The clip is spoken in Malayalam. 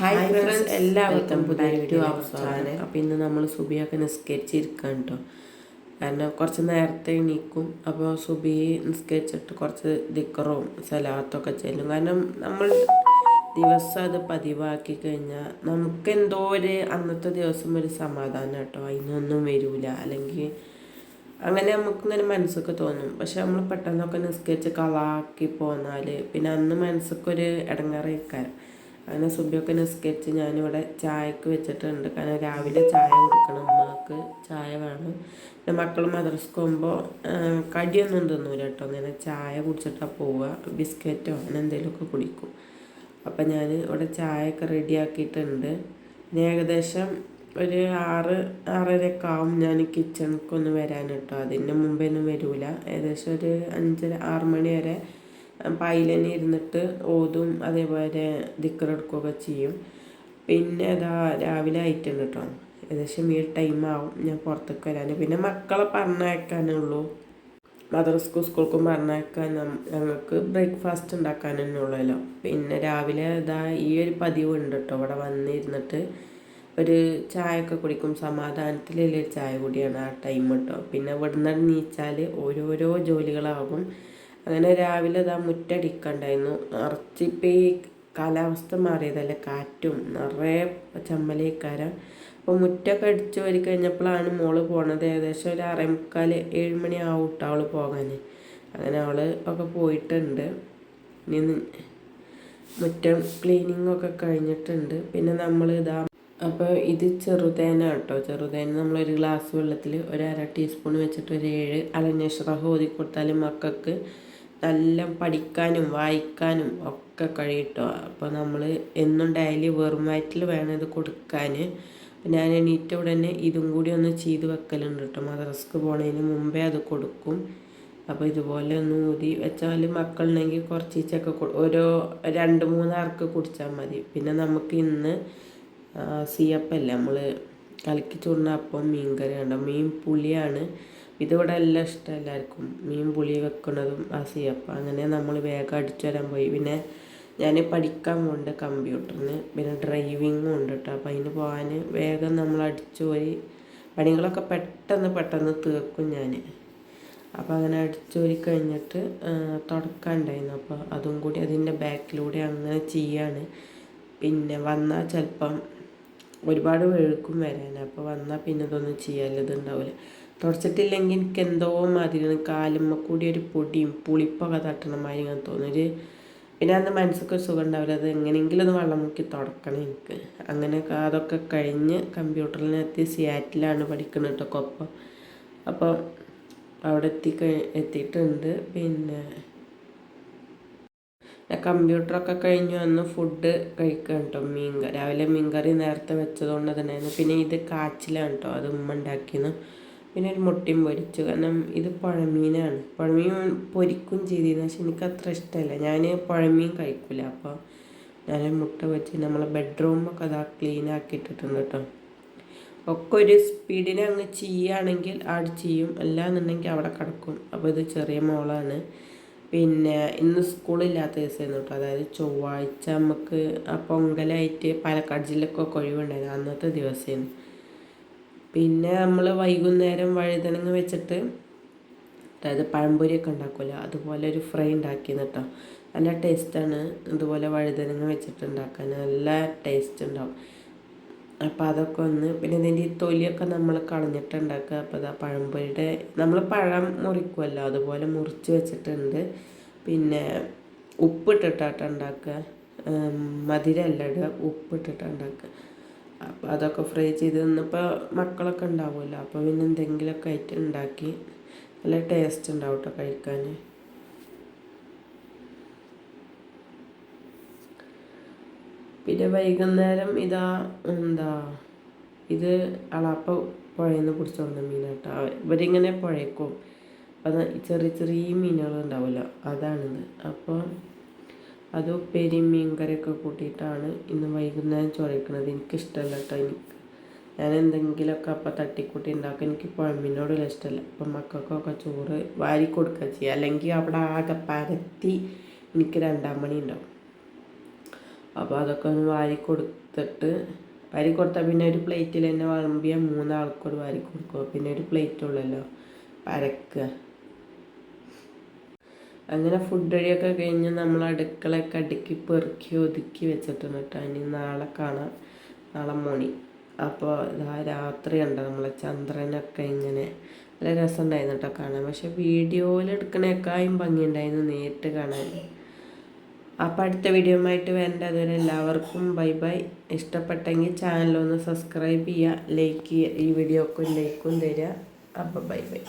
ഹായ് ഫ്രണ്ട്സ് എല്ലാവർക്കും പുതിയ വീഡിയോ അവസാനം അപ്പം ഇന്ന് നമ്മൾ സുബിയൊക്കെ നിസ്കരിച്ചിരിക്കാൻ കേട്ടോ കാരണം കുറച്ച് നേരത്തെ എണീക്കും. അപ്പോൾ സുബി നിസ്കരിച്ചിട്ട് കുറച്ച് ദിക്കറും സലാത്തൊക്കെ ചെല്ലും കാരണം നമ്മൾ ദിവസം അത് പതിവാക്കി കഴിഞ്ഞാൽ നമുക്ക് എന്തോ ഒരു അന്നത്തെ ദിവസം ഒരു സമാധാനം കേട്ടോ അതിനൊന്നും വരില്ല അല്ലെങ്കിൽ അങ്ങനെ നമുക്കിങ്ങനെ മനസ്സൊക്കെ തോന്നും. പക്ഷെ നമ്മൾ പെട്ടെന്നൊക്കെ നിസ്കരിച്ച് കളാക്കി പോന്നാൽ പിന്നെ അന്ന് മനസ്സൊക്കെ ഒരു ഇടങ്ങാറേക്കാരം അങ്ങനെ സുബിയൊക്കെ നിസ്കരിച്ച് ഞാനിവിടെ ചായക്ക് വെച്ചിട്ടുണ്ട്. കാരണം രാവിലെ ചായ കൊടുക്കണം ഉമ്മക്ക് ചായ വേണം. പിന്നെ മക്കൾ മദ്രസക്ക് പോകുമ്പോൾ കടിയൊന്നും തിന്നൂല കേട്ടോ. അങ്ങനെ ചായ കുടിച്ചിട്ടാണ് പോവുക. ബിസ്ക്കറ്റോ അങ്ങനെ എന്തെങ്കിലുമൊക്കെ കുടിക്കും. അപ്പം ഞാൻ ഇവിടെ ചായയൊക്കെ റെഡിയാക്കിയിട്ടുണ്ട്. ഇനി ഏകദേശം ഒരു ആറ് ആറരയൊക്കെ ആവും ഞാൻ കിച്ചണിക്കൊന്ന് വരാൻ കേട്ടോ. അതിന്റെ മുമ്പേ വരൂല. ഏകദേശം ഒരു അഞ്ചര ആറ് മണി വരെ പൈലനെ ഇരുന്നിട്ട് ഓതും അതേപോലെ ദിക്കറെടുക്കുകയൊക്കെ ചെയ്യും. പിന്നെ അതാ രാവിലെ ആയിട്ടുണ്ട് കേട്ടോ. ഏകദേശം ഈ ടൈം ആവും. ഞാൻ പുറത്തേക്ക് വരാൻ പിന്നെ മക്കളെ പറഞ്ഞയക്കാനുള്ളൂ സ്കൂൾ സ്കൂൾക്കും പറഞ്ഞയക്കാൻ ഞങ്ങൾക്ക് ബ്രേക്ക്ഫാസ്റ്റ് ഉണ്ടാക്കാൻ തന്നെ ഉള്ളല്ലോ. പിന്നെ രാവിലെ ഇതാ ഈ ഒരു പതിവ് ഉണ്ട് കേട്ടോ. ഇവിടെ വന്നിരുന്നിട്ട് ഒരു ചായയൊക്കെ കുടിക്കും. സമാധാനത്തിലുള്ള ചായ കൂടിയാണ് ആ ടൈം കേട്ടോ. പിന്നെ ഇവിടുന്ന് നീച്ചാൽ ഓരോരോ ജോലികളാകും. അങ്ങനെ രാവിലെ ഇതാ മുറ്റടിക്കണ്ടായിരുന്നു. നിറച്ചിപ്പോൾ ഈ കാലാവസ്ഥ മാറിയതല്ലേ കാറ്റും നിറയെ ചമ്മലേക്കാരം അപ്പോൾ മുറ്റൊക്കെ അടിച്ച് വരി കഴിഞ്ഞപ്പോഴാണ് മോൾ പോണത് ഏകദേശം ഒരു അറേമുക്കാൽ ഏഴ് മണി കേട്ടോ അവൾ പോകാൻ അങ്ങനെ അവൾ ഒക്കെ പോയിട്ടുണ്ട്. ഇനി മുറ്റം ക്ലീനിങ് ഒക്കെ കഴിഞ്ഞിട്ടുണ്ട്. പിന്നെ നമ്മൾ ഇതാ അപ്പോൾ ഇത് ചെറുതേന കേട്ടോ ചെറുതേന ഒരു ഗ്ലാസ് വെള്ളത്തിൽ ഒരു അര ടീസ്പൂൺ വെച്ചിട്ട് ഒരു ഏഴ് അലഞ്ഞശ്രഹ ഓതി കൊടുത്താൽ മക്കൾക്ക് നല്ല പഠിക്കാനും വായിക്കാനും ഒക്കെ കഴിയട്ടോ. അപ്പോൾ നമ്മൾ എന്നും ഡെയിലി വെറും വയറ്റിൽ വേണം ഇത് കൊടുക്കാൻ ഞാൻ എണീറ്റ ഉടനെ ഇതും കൂടി ഒന്ന് ചെയ്ത് വെക്കലുണ്ട് കേട്ടോ മദ്രസ്ക്ക് പോണതിന് മുമ്പേ അത് കൊടുക്കും. അപ്പോൾ ഇതുപോലെ ഒന്ന് ഊതി വെച്ചാൽ മക്കളുണ്ടെങ്കിൽ കുറച്ചൊക്കെ ഓരോ രണ്ട് മൂന്നാർക്ക് കുടിച്ചാൽ മതി. പിന്നെ നമുക്ക് ഇന്ന് സിയപ്പല്ലേ? നമ്മൾ കലക്കി ചൂടുന്ന അപ്പം മീൻ കറി ഉണ്ടോ മീൻ പുളിയാണ്. ഇതിവിടെ എല്ലാം ഇഷ്ടം എല്ലാവർക്കും. മീൻ പുളി വെക്കുന്നതും ആ സിയപ്പം അങ്ങനെ നമ്മൾ വേഗം അടിച്ചു വരാൻ പോയി. പിന്നെ ഞാൻ പഠിക്കാൻ പോകുന്നുണ്ട് കമ്പ്യൂട്ടറിന്. പിന്നെ ഡ്രൈവിങ്ങും ഉണ്ട് കേട്ടോ. അപ്പം അതിന് പോകാൻ വേഗം നമ്മൾ അടിച്ചു പോയി. പണികളൊക്കെ പെട്ടെന്ന് പെട്ടെന്ന് തീർക്കും ഞാൻ. അപ്പോൾ അങ്ങനെ അടിച്ചോരി കഴിഞ്ഞിട്ട് തുടക്കാണ്ടായിരുന്നു അപ്പോൾ അതും കൂടി അതിന്റെ ബാക്കിലൂടെ അങ്ങനെ ചെയ്യാണ്. പിന്നെ വന്നാൽ ചിലപ്പം ഒരുപാട് വെഴുക്കും വരാൻ അപ്പോൾ വന്നാൽ പിന്നെ ഇതൊന്നും ഉണ്ടാവില്ല തുടച്ചിട്ടില്ലെങ്കിൽ എനിക്ക് എന്തോ മാതിരി കാലുമ്മ കൂടി ഒരു പൊടിയും പുളിപ്പൊക്കെ തട്ടണ മാതിരി ഞാൻ തോന്നുന്നു പിന്നെ അന്ന് മനസ്സൊക്കെ സുഖം ഉണ്ടാവില്ല. അത് എങ്ങനെയെങ്കിലും ഒന്ന് വെള്ളം മുക്കി തുടക്കണം എനിക്ക്. അങ്ങനെ അതൊക്കെ കഴിഞ്ഞ് കമ്പ്യൂട്ടറിനെത്തി സിയാറ്റിലാണ് പഠിക്കുന്നത് കേട്ടോ കൊപ്പം അപ്പോൾ അവിടെ എത്തി എത്തിയിട്ടുണ്ട്. പിന്നെ കമ്പ്യൂട്ടറൊക്കെ കഴിഞ്ഞു വന്ന് ഫുഡ് കഴിക്കുക കേട്ടോ മീൻ രാവിലെ മീൻ കറി നേരത്തെ വെച്ചതുകൊണ്ട് തന്നെ പിന്നെ ഇത് കാച്ചിലാണ് കേട്ടോ അത് ഉമ്മ ഉണ്ടാക്കിയെന്ന് പിന്നെ ഒരു മുട്ടയും പൊരിച്ചു. കാരണം ഇത് പുഴമീനാണ്. പുഴമീൻ പൊരിക്കും ചെയ്തിരുന്നു. പക്ഷെ എനിക്ക് അത്ര ഇഷ്ടമല്ല. ഞാൻ പുഴമീൻ കഴിക്കില്ല അപ്പോൾ ഞാൻ മുട്ട വെച്ച് നമ്മളെ ബെഡ്റൂമൊക്കെ അതാ ക്ലീൻ ആക്കിയിട്ടിട്ടുണ്ട് കേട്ടോ ഒക്കെ ഒരു സ്പീഡിനെ അങ്ങ് ചെയ്യുകയാണെങ്കിൽ ആട് ചെയ്യും. അല്ലാന്നുണ്ടെങ്കിൽ അവിടെ കിടക്കും. അപ്പോൾ ഇത് ചെറിയ മോളാണ്. പിന്നെ ഇന്ന് സ്കൂളില്ലാത്ത ദിവസമായിരുന്നു കേട്ടോ അതായത് ചൊവ്വാഴ്ച നമുക്ക് ആ പൊങ്കലായിട്ട് പാലക്കാട് ജില്ലക്കൊക്കെ ഒഴിവുണ്ടായിരുന്നു. അന്നത്തെ ദിവസമായിരുന്നു പിന്നെ നമ്മൾ വൈകുന്നേരം വഴുതനങ്ങ വെച്ചിട്ട് അതായത് പഴംപൊരിയൊക്കെ ഉണ്ടാക്കുമല്ലോ അതുപോലെ ഒരു ഫ്രൈ ഉണ്ടാക്കിയെന്ന് കേട്ടോ നല്ല ടേസ്റ്റാണ്. ഇതുപോലെ വഴുതനങ്ങ വെച്ചിട്ട് ഉണ്ടാക്കാൻ നല്ല ടേസ്റ്റ് ഉണ്ടാവും. അപ്പോൾ അതൊക്കെ ഒന്ന് പിന്നെ ഇതിന്റെ തൊലിയൊക്കെ നമ്മൾ കളഞ്ഞിട്ട് ഉണ്ടാക്കുക അപ്പോൾ ഇതാ പഴംപൊരിയുടെ നമ്മൾ പഴം മുറിക്കുമല്ലോ അതുപോലെ മുറിച്ച് വെച്ചിട്ടുണ്ട്. പിന്നെ ഉപ്പിട്ടിട്ടാട്ട ഉണ്ടാക്കുക. മധുരമല്ല ഇടുക ഉപ്പിട്ടിട്ടാണ് ഉണ്ടാക്കുക. അപ്പോൾ അതൊക്കെ ഫ്രൈ ചെയ്ത് നിന്നപ്പോൾ മക്കളൊക്കെ ഉണ്ടാവുമല്ലോ അപ്പോൾ പിന്നെ എന്തെങ്കിലുമൊക്കെ ആയിട്ട് ഉണ്ടാക്കി നല്ല ടേസ്റ്റ് ഉണ്ടാവും കഴിക്കാൻ പിന്നെ വൈകുന്നേരം ഇതാ എന്താ ഇത് അളാപ്പ പുഴയിൽ നിന്ന് പിടിച്ചോണ്ട മീനാട്ടോ. ഇവരിങ്ങനെ പുഴയ്ക്കും. അത് ചെറിയ ചെറിയ മീനുകൾ ഉണ്ടാവുമല്ലോ അതാണിത്. അപ്പോൾ അത് ഉപ്പേരിയും മീൻകറിയൊക്കെ കൂട്ടിയിട്ടാണ് ഇന്ന് വൈകുന്നേരം ചോറിക്കുന്നത് എനിക്കിഷ്ടമല്ല കേട്ടോ എനിക്ക്. ഞാൻ എന്തെങ്കിലുമൊക്കെ അപ്പം തട്ടിക്കൂട്ടി ഉണ്ടാക്കാൻ എനിക്ക് പുഴമീനോടുള്ള ഇഷ്ടമല്ല അപ്പം മക്കൾക്കൊക്കെ ചോറ് വാരി കൊടുക്കുക ചെയ്യുക അല്ലെങ്കിൽ അവിടെ ആകെ പരത്തി എനിക്ക് രണ്ടാം മണി ഉണ്ടാവും. അപ്പോൾ അതൊക്കെ ഒന്ന് വാരി കൊടുത്തിട്ട് വാരി കൊടുത്താൽ പിന്നെ ഒരു പ്ലേറ്റിൽ തന്നെ വിളമ്പിയാൽ മൂന്നാൾക്കോട് വാരി കൊടുക്കുക പിന്നെ ഒരു പ്ലേറ്റ് ഉള്ളല്ലോ പരക്കുക അങ്ങനെ ഫുഡ് വഴിയൊക്കെ കഴിഞ്ഞ് നമ്മൾ അടുക്കളയൊക്കെ അടുക്കി പെറുക്കി ഒതുക്കി വെച്ചിട്ടുണ്ട് കേട്ടോ. ഇനി നാളെ കാണാം. നാളെ മോണി. അപ്പോൾ ഇതാ രാത്രി ഉണ്ട് നമ്മളെ ചന്ദ്രനൊക്കെ ഇങ്ങനെ നല്ല രസമുണ്ടായിരുന്നു കേട്ടോ കാണാൻ. പക്ഷെ വീഡിയോയിൽ എടുക്കണേക്കായും ഭംഗിയുണ്ടായിരുന്നു നേരിട്ട് കാണാൻ. അപ്പോൾ അടുത്ത വീഡിയോയുമായിട്ട് വരേണ്ട അതുവരെ എല്ലാവർക്കും ബൈ ബൈ. ഇഷ്ടപ്പെട്ടെങ്കിൽ ചാനലൊന്ന് സബ്സ്ക്രൈബ് ചെയ്യുക ലൈക്ക് ചെയ്യുക ഈ വീഡിയോക്കും ലൈക്കും തരിക. അപ്പോൾ ബൈ ബൈ.